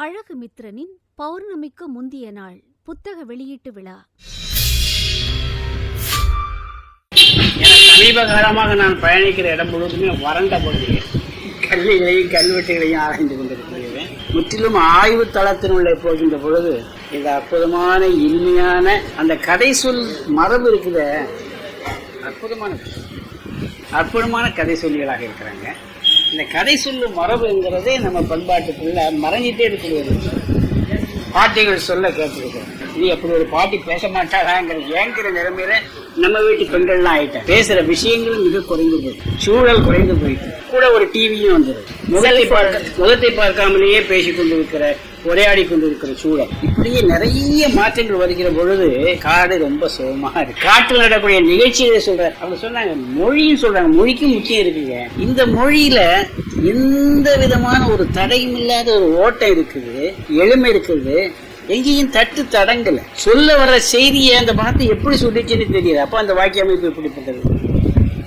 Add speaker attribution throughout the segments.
Speaker 1: அழகு மித்ரனின் பௌர்ணமிக்கு முந்திய நாள் புத்தக வெளியீட்டு விழா.
Speaker 2: சமீபகாலமாக நான் பயணிக்கிற இடம் முழுவதுமே வறண்ட பகுதி கல்விகளையும் கல்வெட்டுகளையும் ஆராய்ந்து கொண்டிருக்கிறேன். முற்றிலும் ஆய்வு தளத்தினுள்ளே போகின்ற பொழுது இந்த அற்புதமான இனிமையான அந்த கதை சொல் மரபு இருக்குத. அற்புதமான அற்புதமான கதை சொல்லிகளாக இருக்கிறாங்க. இந்த கதை சொல்லும் மரபுங்கிறதே நம்ம பண்பாட்டுக்குள்ள மறைஞ்சிட்டே இருக்கிறது பாட்டிகள் சொல்ல கேட்டிருக்கோம் நீ அப்படி ஒரு பாட்டி பேச மாட்டாளாங்கிற ஏங்கிற நிலைமையில நம்ம வீட்டு பெண்கள்லாம் ஆயிட்டேன் பேசுற விஷயங்களும் மிக குறைந்து போயிட்டு சூழல் குறைந்து போயிட்டு கூட ஒரு டிவியும் வந்துடும் முகத்தை பார்க்க முகத்தை பார்க்காமலேயே பேசிக்கொண்டு இருக்கிற உரையாடி கொண்டிருக்கிற சூழல். இப்படியே நிறைய மாற்றங்கள் வருகிற பொழுது காடு ரொம்ப சுகமா இருக்கு. காட்டில் நடக்கூடிய நிகழ்ச்சிகளை சொல்றாரு. அவங்க சொன்னாங்க மொழியும் சொல்றாங்க. மொழிக்கும் முக்கியம் இருக்குங்க. இந்த மொழியில எந்த விதமான ஒரு தடையும் இல்லாத ஒரு ஓட்டம் இருக்குது எளிமை இருக்குது. எங்கேயும் தட்டு தடங்கல. சொல்ல வர செய்தியை அந்த பணத்தை எப்படி சொல்லிச்சுன்னு தெரியல. அப்ப அந்த வாக்கிய அமைப்பு எப்படிப்பட்டது?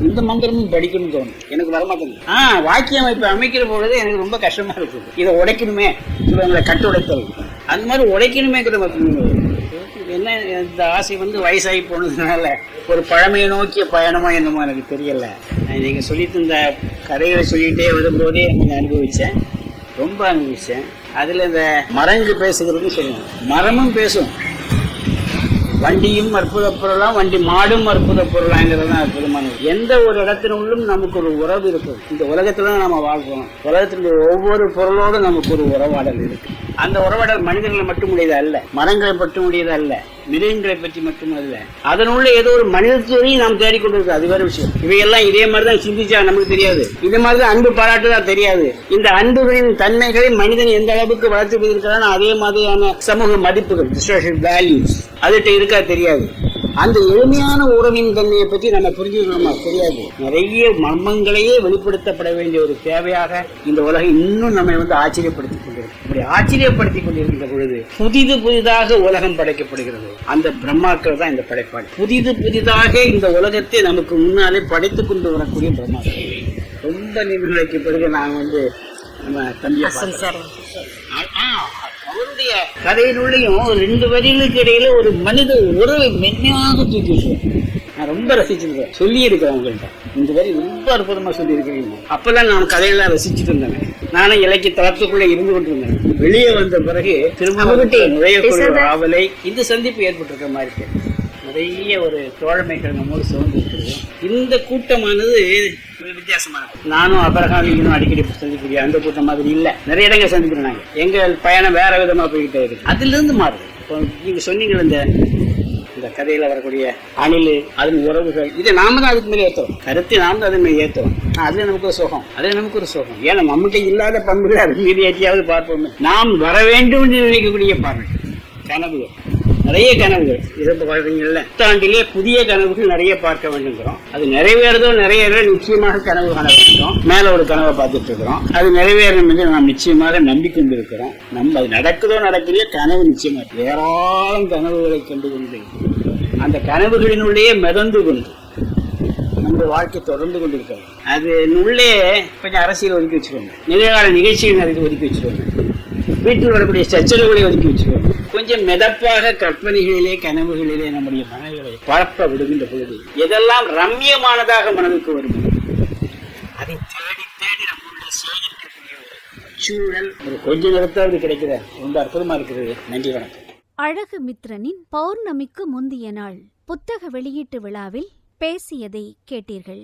Speaker 2: இந்த மந்திரமும் படிக்கணும்னு தோணும். எனக்கு வரமாட்டேங்குது. ஆ வாக்கிய அமைப்பு அமைக்கிற பொழுது எனக்கு ரொம்ப கஷ்டமா இருக்குது. இதை உடைக்கணுமே இவங்களை கட்டு உடைத்தல் அந்த மாதிரி உடைக்கணுமேங்கிற மட்டும் என்ன இந்த ஆசை வந்து வயசாகி போனதுனால ஒரு பழமையை நோக்கிய பயணமா என்னமோ எனக்கு தெரியல. நீங்க சொல்லிட்டு இந்த கதைகளை சொல்லிட்டே வரும்போதே கொஞ்சம் அனுபவிச்சேன். ரொம்ப அனுபவிச்சேன். அதுல இந்த மரங்கு பேசுகிறதுன்னு சொல்லுவாங்க. மரமும் பேசும். வண்டியும் அற்புத பொருளாம் வண்டி மாடும் அற்புத பொருளாங்கிறது தான் அற்புதமானது எந்த ஒரு இடத்தினுள்ளும் நமக்கு ஒரு உறவு இருக்கும் இந்த உலகத்துல தான் நம்ம வாழ்றோம். உலகத்தினுடைய ஒவ்வொரு பொருளோடும் நமக்கு ஒரு உறவாடல் இருக்கு. அந்த உறவாடல் மனிதர்களை மட்டும் உடையது அல்ல மரங்களை மட்டும் உடையது அல்ல மிருகங்களை பற்றி மட்டும் அல்ல. அதனுள்ள ஏதோ ஒரு மனிதத்துவத்தையும் நாம் தேடிக்கொண்டிருக்கோம் அது வேற விஷயம். இவையெல்லாம் இதே மாதிரி தான் சிந்திச்சா நமக்கு தெரியாது. இதே மாதிரி தான் அன்பு பாராட்டுதா தெரியாது. இந்த அன்புகளின் தன்மைகளை மனிதன் எந்த அளவுக்கு வளர்த்து அதே மாதிரியான சமூக மதிப்புகள் வேல்யூஸ் அதுகிட்ட இருக்கா தெரியாது. அந்த எளிமையான உறவின் தன்மையை பற்றி நம்ம புரிஞ்சுக்கணுமா தெரியாது. நிறைய மர்மங்களையே வெளிப்படுத்தப்பட வேண்டிய ஒரு தேவையாக இந்த உலகம் இன்னும் நம்மை வந்து ஆச்சரியப்படுத்திக் கொண்டிருக்கு. இப்படி ஆச்சரியப்படுத்திக் கொண்டிருக்கின்ற பொழுது புதிது புதிதாக உலகம் படைக்கப்படுகிறது. அந்த பிரம்மாக்கள் தான் இந்த படைப்பாளி. புதிது புதிதாக இந்த உலகத்தை நமக்கு முன்னாலே படைத்துக் கொண்டு வரக்கூடிய பிரம்மாக்கள். ரொம்ப நிமிடங்களுக்கு பிறகு நான் வந்து நம்ம தம்பியை பார்த்தேன். அவருடைய கதையினுள்ளேயும் ரெண்டு வரிகளுக்கு இடையில ஒரு மனித உறவை மென்மையாக தூக்கி. நான் ரொம்ப ரசிச்சிருக்கேன் சொல்லி இருக்கிறேன் உங்கள்கிட்ட இந்த வரி ரொம்ப அற்புதமா சொல்லி இருக்கிறீங்க அப்பெல்லாம் நான் கதையெல்லாம் ரசிச்சுட்டு இருந்தேன். நானும் இலக்கிய தளத்துக்குள்ள இருந்து கொண்டிருந்தேன். வெளியே வந்த பிறகு திரும்ப நுழையக்கூடிய ஆவலை இந்த சந்திப்பு ஏற்பட்டிருக்க மாதிரி இருக்கு. நிறைய ஒரு தோழமை நம்மோடு சூழ்ந்து இருக்கிறது இந்த கூட்டமானது ஒரு நானும் அபரகாமியும் அடிக்கடி சந்திக்கக்கூடிய அந்த கூட்டம் மாதிரி இல்லை. நிறைய இடங்கள் சந்திக்கிறோம் எங்கள் பயணம் வேற விதமாக போய்கிட்டே இருக்கு. அதுலேருந்து மாறுது. இப்போ நீங்கள் சொன்னீங்க இந்த இந்த கதையில் வரக்கூடிய அணில் அதன் உறவுகள் இதை நாம தான் அதுக்கு மேலே ஏற்றுறோம் கருத்தை நாம தான் அதுக்கு மேலே ஏற்றுறோம் அதுல நமக்கு ஒரு சுகம். அதில் நமக்கு ஒரு சுகம். ஏன்னா நம்மகிட்ட இல்லாத பண்புகள் அது மீறி ஏற்றியாவது பார்ப்போம். நாம் வர வேண்டும் என்று நினைக்கக்கூடிய பார்வை. கனவுகள். நிறைய கனவுகள். இதை பாருங்கள்ல புத்தாண்டிலே புதிய கனவுகள் நிறைய பார்க்க வேண்டுங்கிறோம் அது நிறைவேறதோ நிறைவேற நிச்சயமாக கனவு காண வேண்டும் மேல ஒரு கனவை பார்த்துட்டு இருக்கிறோம் அது நிறைவேறும் என்று நாம் நிச்சயமாக நம்பிக்கொண்டு இருக்கிறோம் நம்ம அது நடக்குதோ நடக்கலையோ கனவு நிச்சயமா ஏராளம் கனவுகளை கண்டு கொண்டு அந்த கனவுகளினுள்ளேயே மிதந்து கொண்டு நம்முடைய வாழ்க்கை தொடர்ந்து கொண்டிருக்கிறது. அது உள்ளே கொஞ்சம் அரசியல் ஒதுக்கி வச்சுக்கோங்க. நிகழ்கால நிகழ்ச்சிகள் நிறைய ஒதுக்கி வச்சுக்கோங்க. வீட்டில் வரக்கூடிய சச்சரவுகளை ஒதுக்கி வச்சுக்கோ கொஞ்சம் மிதப்பாக கற்பனைகளிலே கனவுகளிலே நம்முடைய மனங்களை பரப்ப விடுகின்ற பொழுது எதெல்லாம் ரம்யமானதாக மனதுக்கு வரும் அதை தேடி தேடி நம்முடைய சேகரிக்கக்கூடிய சூழல் ஒரு கொஞ்ச நேரத்தாவது கிடைக்கிற ரொம்ப அற்புதமா இருக்கிறது. நன்றி வணக்கம்.
Speaker 1: அழகு மித்ரனின் பௌர்ணமிக்கு முந்திய நாள் புத்தக வெளியீட்டு விழாவில் பேசியதை கேட்டீர்கள்.